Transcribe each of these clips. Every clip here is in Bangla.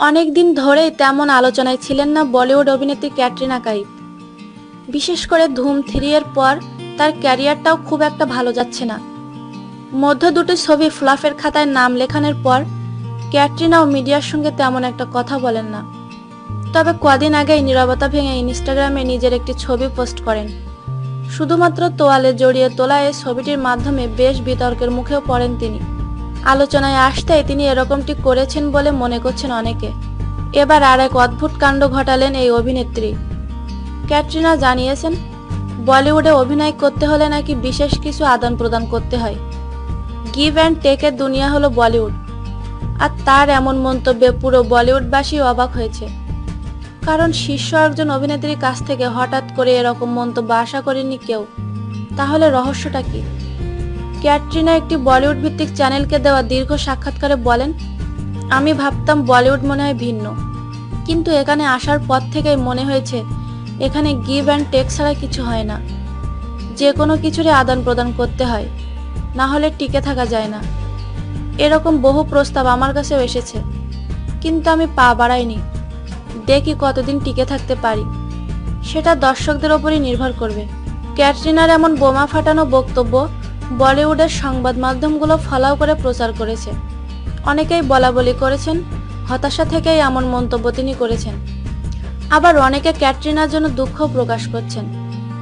অনেক দিন ধরেই তেমন আলোচনায় ছিলেন না বলিউড অভিনেত্রী ক্যাটরিনা কাইফ। বিশেষ করে ধুম থ্রি এর পর তার ক্যারিয়ারটাও খুব একটা ভালো যাচ্ছে না। মধ্য দুটি ছবি ফ্লাফের খাতায় নাম লেখানোর পর ক্যাটরিনাও মিডিয়ার সঙ্গে তেমন একটা কথা বলেন না। তবে কদিন আগেই নীরবতা ভেঙে ইনস্টাগ্রামে নিজের একটি ছবি পোস্ট করেন। শুধুমাত্র তোয়ালে জড়িয়ে তোলা এই ছবিটির মাধ্যমে বেশ বিতর্কের মুখেও পড়েন তিনি। আলোচনায় আসতেই তিনি এরকমটি করেছেন বলে মনে করছেন অনেকে। এবার আর এক অদ্ভুত কাণ্ড ঘটালেন এই অভিনেত্রী। ক্যাটরিনা জানিয়েছেন, বলিউডে অভিনয় করতে হলে নাকি বিশেষ কিছু আদান প্রদান করতে হয়। গিভ অ্যান্ড টেকের দুনিয়া হলো বলিউড। আর তার এমন মন্তব্যে পুরো বলিউডবাসী অবাক হয়েছে। কারণ শীর্ষ একজন অভিনেত্রীর কাছ থেকে হঠাৎ করে এরকম মন্তব্য আশা করেনি কেউ। তাহলে রহস্যটা কি? ক্যাটরিনা একটি বলিউড ভিত্তিক চ্যানেলকে দেওয়া দীর্ঘ সাক্ষাৎকারে বলেন, আমি ভাবতাম বলিউড মনে হয় ভিন্ন। কিন্তু এখানে আসার পর থেকেই মনে হয়েছে, এখানে গিভ অ্যান্ড টেক ছাড়া কিছু হয় না। যে কোনো কিছুরই আদান প্রদান করতে হয়, না হলে টিকে থাকা যায় না। এরকম বহু প্রস্তাব আমার কাছেও এসেছে, কিন্তু আমি পা বাড়াইনি। দেখি কতদিন টিকে থাকতে পারি? সেটা দর্শকদের ওপরই নির্ভর করবে। ক্যাটরিনার এমন বোমা ফাটানো বক্তব্য বলিউডের সংবাদ মাধ্যমগুলো ফলাও করে প্রচার করেছে। অনেকেই বলা বলি করেছেন, হতাশা থেকেই এমন মন্তব্য তিনি করেছেন। আবার অনেকে ক্যাটরিনার জন্য দুঃখ প্রকাশ করছেন।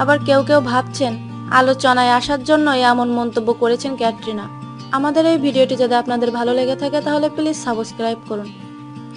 আবার কেউ কেউ ভাবছেন, আলোচনায় আসার জন্য এমন মন্তব্য করেছেন ক্যাটরিনা। আমাদের এই ভিডিওটি যদি আপনাদের ভালো লেগে থাকে, তাহলে প্লিজ সাবস্ক্রাইব করুন।